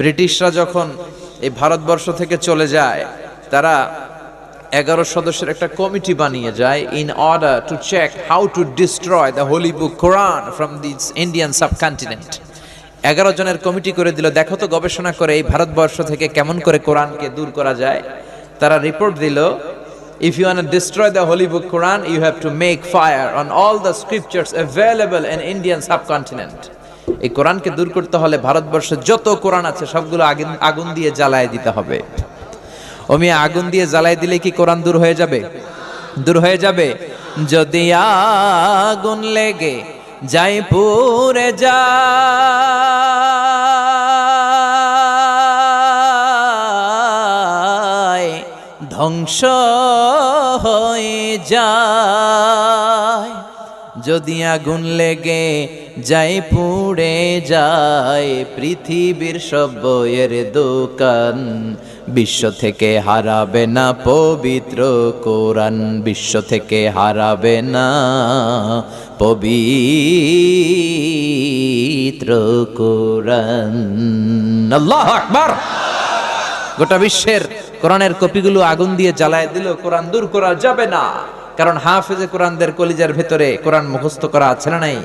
ব্রিটিশরা যখন এই ভারতবর্ষ থেকে চলে যায়, তারা এগারো সদস্যের একটা কমিটি বানিয়ে যায় in order to check how to destroy the holy book Quran from this Indian subcontinent এগারো জনের কমিটি করে দিল, দেখো তো গবেষণা করে এই ভারতবর্ষ থেকে কেমন করে কোরআনকে দূর করা যায়। তারা রিপোর্ট দিল if you want destroy the holy book Quran you have to make fire on all the scriptures available in Indian subcontinent এই কোরআনকে দূর করতে হলে ভারতবর্ষে যত কোরআন আছে, সবগুলো আগুন দিয়ে জ্বালায় দিতে হবে। অমি আগুন দিয়ে জ্বালাই দিলে কি কোরআন দূর হয়ে যাবে? দূর হয়ে যাবে। যদি আগুন লেগে যাই পুরে যায়, ধ্বংস হয়ে যায়। যদি আগুন লেগে যাই পুড়ে যায়, পৃথিবীর সব বইয়ের দোকান বিশ্ব থেকে হারাবে না, পবিত্র কোরআন বিশ্ব থেকে হারাবে না, পবিত্র কোরআন। আল্লাহ গোটা বিশ্বের কোরআনের কপিগুলো আগুন দিয়ে জ্বালায় দিল, কোরআন দূর করা যাবে না। কারণ হাফেজে কোরআনদের কলিজার ভেতরে কোরআন মুখস্থ করা আছে না নাই?